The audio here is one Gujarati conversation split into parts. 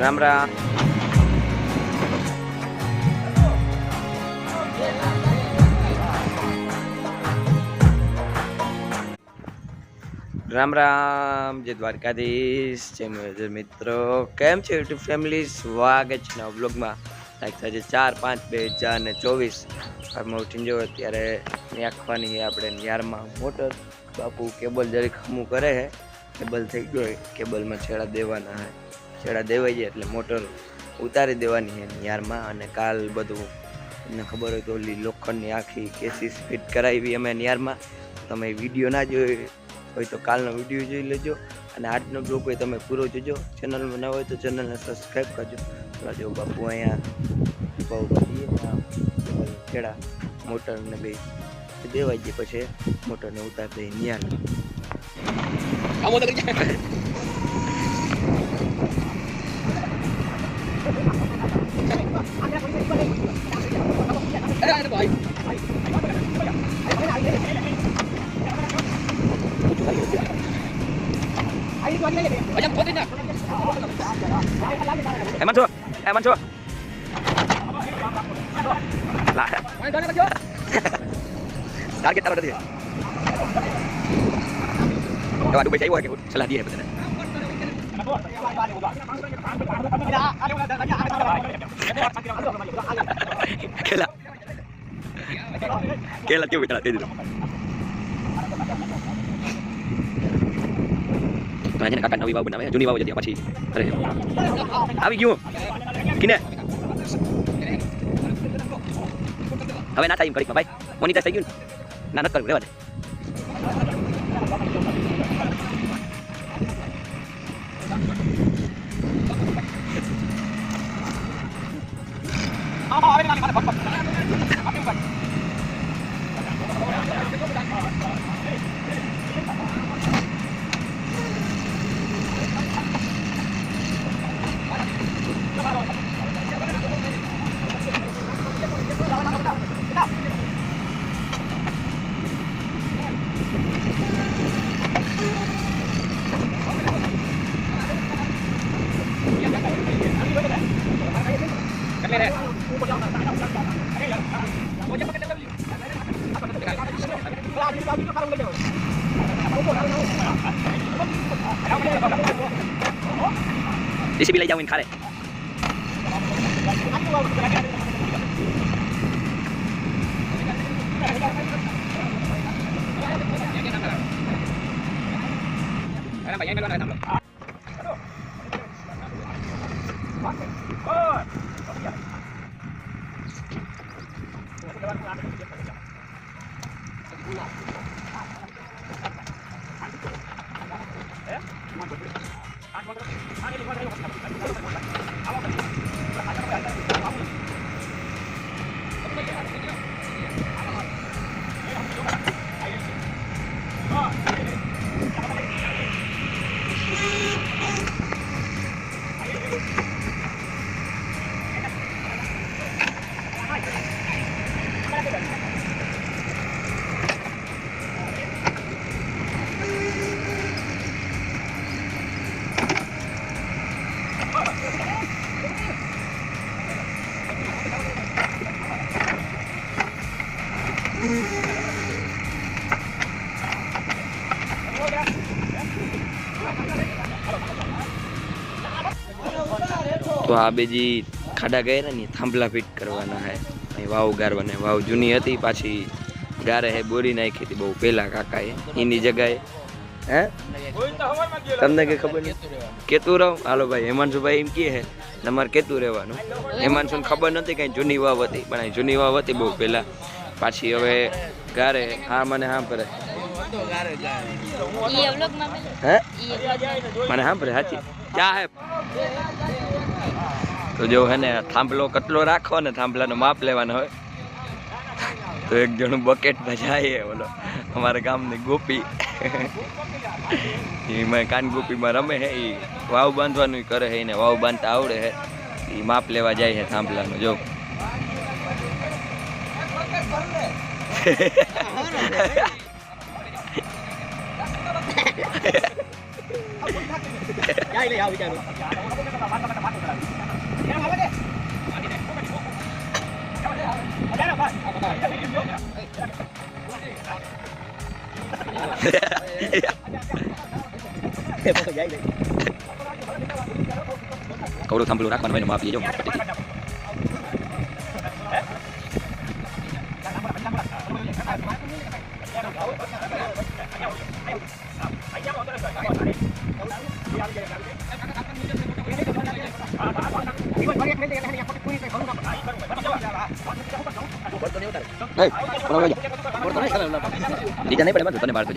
રામ રામ. રામ રામ, જય દ્વારકાધીશ, જય મેજર મિત્રો. કેમ છે યુટ્યુબ ફેમિલી? સ્વાગત છે નવા બ્લોગમાં. લાઈક આજે ચાર પાંચ બે હજાર ને ચોવીસ. ઘરમાં ઉઠીને જો અત્યારે નાખવાની છે આપણે નિયારમાં મોટર. બાપુ કેબલ જરીક હમું કરે છે કેબલ થઈ ગયો હોય કેબલમાં છેડા દેવાના છે છેડા દેવાઈ જાય એટલે મોટર ઉતારી દેવાની છે યારમાં અને કાલ બધું તમને ખબર હોય તો ઓલી લોખંડની આખી કેસીસ ફિટ કરાવી અમે યારમાં. તમે વીડિયો ના જોઈ હોય તો કાલનો વીડિયો જોઈ લેજો અને આજનો બ્લોગ હોય તમે પૂરો જોજો. ચેનલમાં ના હોય તો ચેનલને સબસ્ક્રાઈબ કરજો. જો બાપુ અહીંયા બહુ બધી છેડા મોટરને બે દેવાઈ જાય પછી મોટરને ઉતારી દઈએ ન્યાર એમાં છો એમાં છો લા ટાર્ગેટ તારો નથી એવા ડુબઈ જાય હોય કે સલાહ દીએ બધાને કેલા કેલા કેવું કેલા તે દીધું તો આજે કાકા નવી વાવ બનાવે જૂની વાવ જતી પછી અરે આવી ગયું કિને હવે ના થાય એમ કરી ભાઈ મોનિટર થઈ ગયું ને ના નથી કરવું રહેવા દે જેસીબી લઈ જાવ એને ખારે તો あげるよ、あげるよ、あげるよ。આ બીજી ખાડા ગયા ને થાંભલા ફિટ કરવાના હે. અહીં વાવ ગારવાના વાવ જૂની હતી પાછી ગારે હે બોરી નાખી હતી બહુ પહેલા કાકાએ. એની જગાએ. હે? તમને કઈ ખબર નહીં કેતું રહો. હાલો ભાઈ હેમાંશુભાઈ એમ કહે હે તમારે કેતું રહેવાનું. હેમાંશુને ખબર નથી કઈ જૂની વાવ હતી પણ અહીં જૂની વાવ હતી બહુ પહેલા પાછી હવે ગારે હા મને હા હે? મને સાંભળે સાચી ક્યાં હે. તો જો હે ને થાંભલો કટલો રાખો ને થાંભલાનો માપ લેવાનો હોય. તો એક જણું બકેટમાં જાય ઓલો અમારા ગામની ગોપી. એમાં કાન ગોપીમાં રમે હે એ વાવ બાંધવાનું કરે હે એને વાવ બાંધતા આવડે હે. એ માપ લેવા જાય છે થાંભલાનું જો. કવડું થાંભલું રાખવાનું હોય ને માપી જો પટ્ટીથી Bola lagi. Di jangan pada bantu, tanda baru tuh.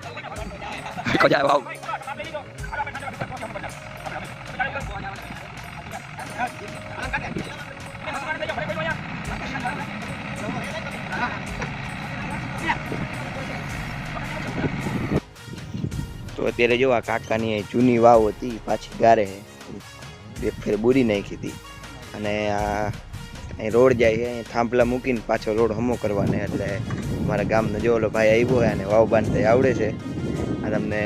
આવે ખોજા વાવ તો અત્યારે જો આ કાકાની જૂની વાવ હતી, પાછી ગારે બે ફેર બુરી નાખી હતી. અને આ અહીં રોડ જાય છે અહીં થાંભલા મૂકીને પાછો રોડ હમો કરવાને એટલે મારા ગામનો જો ઓલો ભાઈ આવ્યો હોય અને વાવ બાંધતા આવડે છે. તમને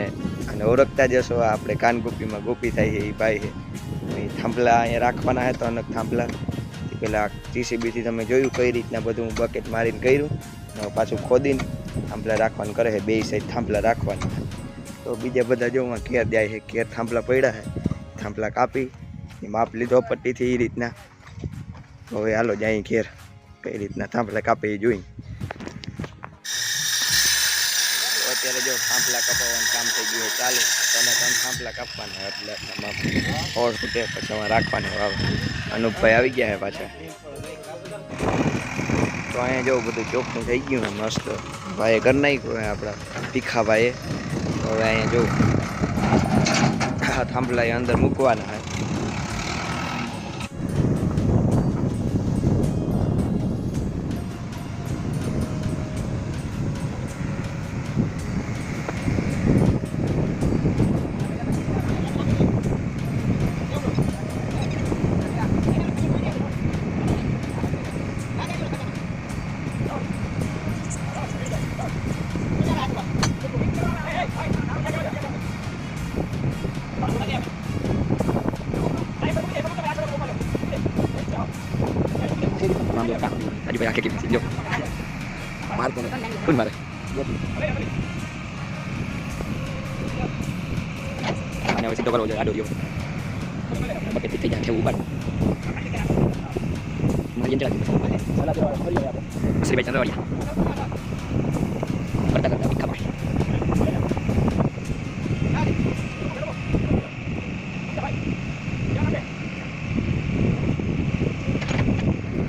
અને ઓળખતા જશો. આપણે કાનગોપીમાં ગોપી થાય છે, એ ભાઈ છે. થાંભલા અહીંયા રાખવાના હતા અનેક થાંભલા. પેલા જીસીબીથી તમે જોયું કઈ રીતના બધું બકેટ મારીને કર્યું. પાછું ખોદીને થાંભલા રાખવાનું કરે છે, બે સાઈડ થાંભલા રાખવાના તો બીજા બધા જો કેર જાય છે, ઘેર થાંભલા પડ્યા છે, થાંભલા કાપી, એ માપ લીધો પટ્ટીથી એ રીતના. હવે હાલો જાય ઘેર, કઈ રીતના થાંભલા કાપે એ જોઈ તો અત્યારે જો થાંભલા કપાવવાનું કામ થઈ ગયું છે ચાલુ તને ત્રણ થાંભલા કાપવાના એટલે એટલા માપ હોળ ફૂટે પછી અમારે રાખવાના વાવ અનુપભાઈ આવી ગયા છે પાછા. તો અહીંયા જો બધું ચોખ્ખું થઈ ગયું ને મસ્ત. ભાઈએ કરી નાખ્યું હે આપણા તીખાભાઈએ તો હવે અહીંયા જો આ થાંભલા એ અંદર મૂકવાના હે. કાકા હજી ભાઈ આખે કેવી જો માર કોને કોણ મારે અને હવે સીધો કરવો જોઈએ આડો રહ્યો બકેટ થઈ જાય ઊભા મારી જંજરા શ્રીભાઈ ચંદ્રવાડિયા કરતા કરતા ભીખા ભાઈ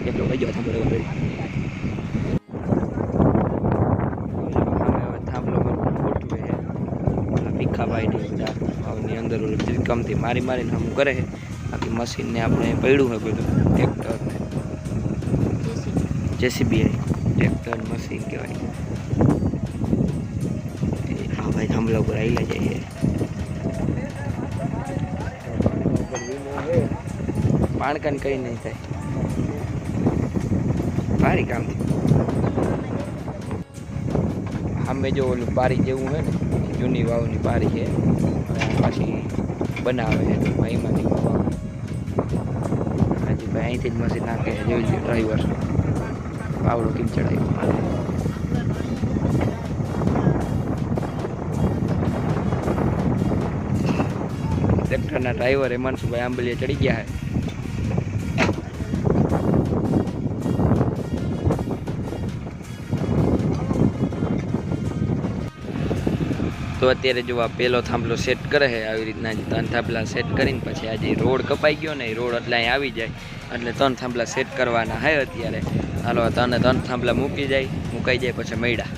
એટલો લઈ ગયો થાંભલો રહેવા રેડી હવે થાંભલો ગોઠવે છે ઓલા ભીખાભાઈ ને બધા વાવની અંદર મારી મારીને હમ કરે છે. બાકી મશીનને આપણે પડ્યું હોય બધું. ટ્રેક્ટર જેસીબી ટ્રેક્ટર, મશીન કહેવાય. હા ભાઈ થાંભલા ઉપર આવેલા જઈએ પાણકાન કઈ નહીં થાય. ભારી કામ સામે જો ઓલું બારી જેવું હોય ને, જૂની વાવની બારી છે. પાછી બનાવે અહીંમાંથી. હજી ભાઈ અહીંથી જ મશીન નાખે જોઈ લો ડ્રાઈવર. પાવડો કેમ ચડાવ્યો? ટ્રેક્ટરના ડ્રાઈવર હેમાંશુભાઈ આંબલીએ ચડી ગયા છે. તો અત્યારે જો આ પહેલો થાંભલો સેટ કરે છે, આવી રીતના ત્રણ થાંભલા સેટ કરીને પછી આજે રોડ કપાઈ ગયો ને એ રોડ એટલે અહીં આવી જાય. એટલે ત્રણ થાંભલા સેટ કરવાના છે અત્યારે. હાલો તને ત્રણે થાંભલા મૂકી જાય, મુકાઈ જાય પછી મૈડા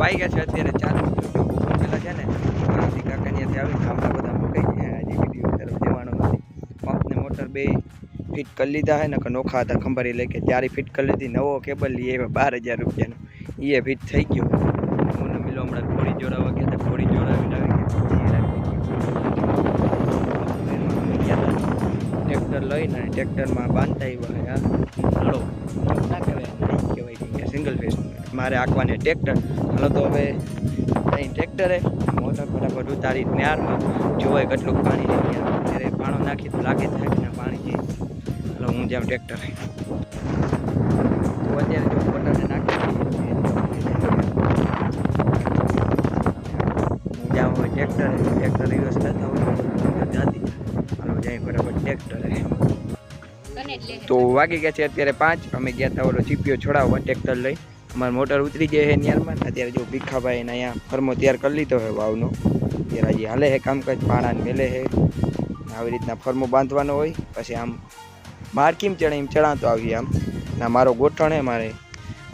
વાઈ ગયા છે અત્યારે ચાર પહેલાં છે ને કાકાની આવી થાંભલા બધા મૂકાઈ ગયા આજે વીડિયો તરફ જવાનો નથી પંપને મોટર બે ફિટ કરી લીધા હે ને કે નોખા હતા ખંભારી લઈ કે ત્યારે ફિટ કરી લીધી. નવો કેબલ લઈએ બાર હજાર રૂપિયાનો. એ ફિટ થઈ ગયો. ઘોડી જોડાવા ગયા હતા ઘોડી જોડાવીને આવી ગયા ટ્રેક્ટર લઈને ટ્રેક્ટરમાં બાંધતા આવ્યા યાર હલો ના કહેવાય કહેવાય કે સિંગલ ફેસ મારે આંકવાને ટ્રેક્ટર હાલો તો હવે અહીં ટ્રેક્ટરે મોટર ફટાફટ ઉતારી ન્યારમાં જોવાય કેટલું પાણી ત્યારે પાણો નાખી તો લાગે થાય ના પાણી જઈ હાલો હું જાઉં ટ્રેક્ટરે અત્યારે જો મોટરને નાખી ટ્રેક્ટરે ટ્રેક્ટર દિવસ કરતા હોય જાતી. હાલો જાય બરાબર ટ્રેક્ટર તો વાગી ગયા છે અત્યારે પાંચ. અમે ગયા હતા ઓલો ચીપીઓ છોડાવવા ટ્રેક્ટર લઈ. અમારે મોટર ઉતરી જાય છે નિયારમાં. અત્યારે જો ભીખાભાઈને અહીંયા ફરમો તૈયાર કરી લીધો હોય વાવનો. ત્યારે હજી હાલે છે કામકાજ પાણાને મેલે છે. આવી રીતના ફરમો બાંધવાનો હોય. પછી આમ માર કેમ ચડે એમ ચડાતો આવીએ આમ. ના, મારો ગોઠણ હે મારે.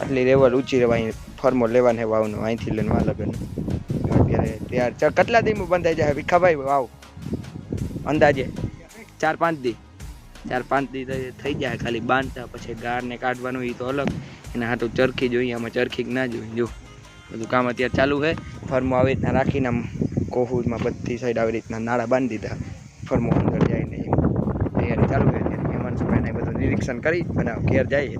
આટલી લેવલ ઊંચી રહેવાય ફરમો લેવાને વાવનો. અહીંથી લઈને વા લગન તૈયાર ચાલ, કેટલા દીમાં બંધાઈ જાય? ભીખાભાઈ વાવ અંદાજે. ચાર, પાંચ દી. ચાર, પાંચ દી થઈ જાય ખાલી બાંધતા, પછી ગારને કાઢવાનું એ તો અલગ. એના તો ચરખી જોઈએ આમાં ચરખી ના જોઈએ જો, બધું કામ અત્યારે ચાલુ છે. ફરમો આવી રીતના રાખીને આમ કોહુમાં બધી સાઈડ આવી રીતના નાળા બાંધી દીધા. ફરમો અંદર જાય ને તૈયારી ચાલુ છે. મહેમાન સભાને બધું નિરીક્ષણ કરી અને ઘેર જઈએ.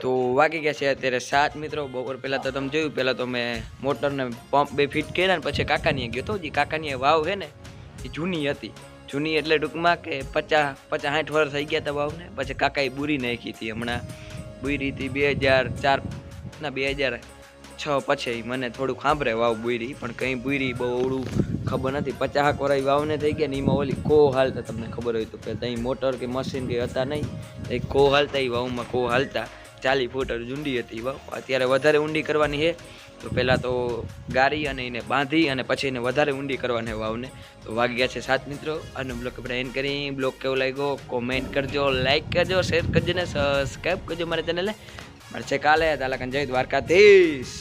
તો વાગી ગયા છે અત્યારે સાત મિત્રો. બપોર પહેલાં તો તમે જોયું, પહેલાં તો મેં મોટરને પંપ બે ફિટ કર્યા ને પછી કાકાનીએ ગયો તો જે. કાકાનીએ વાવ છે ને, એ જૂની હતી. જૂની એટલે ટૂંકમાં કે પચાસ પચાસ સાઠ વર્ષ થઈ ગયા હતા વાવને. પછી કાકાએ બુરી નાખી હતી હમણાં. બુરી હતી બે હજાર ચાર, ના, બે હજાર છ પછી મને થોડુંક સાંભળે વાવ બુરી, પણ કંઈ બુરી બહુ ઓળું ખબર નથી. પચાસ વરાય વાવને થઈ ગયા ને એમાં ઓલી કો હાલતા, તમને ખબર હોય તો. કે ત્યાં મોટર કે મશીન કે હતા નહીં એ કો હાલતા, એ વાવમાં કો હાલતા. ચાલી ફૂટ ઊંડી હતી અત્યારે વધારે ઊંડી કરવાની છે. તો પહેલાં તો ગારી અને એને બાંધી અને પછી એને વધારે ઊંડી કરવાની વાવને. તો વાગી ગયા છે સાત મિત્રો. અને બ્લોક આપણે એન્ડ કરી બ્લોક કેવો લાગ્યો? કોમેન્ટ કરજો લાઇક કરજો શેર કરજો ને સબસ્ક્રાઈબ કરજો મારી ચેનલને મળશે કાલે. તાલાકન જય દ્વારકાધીશ.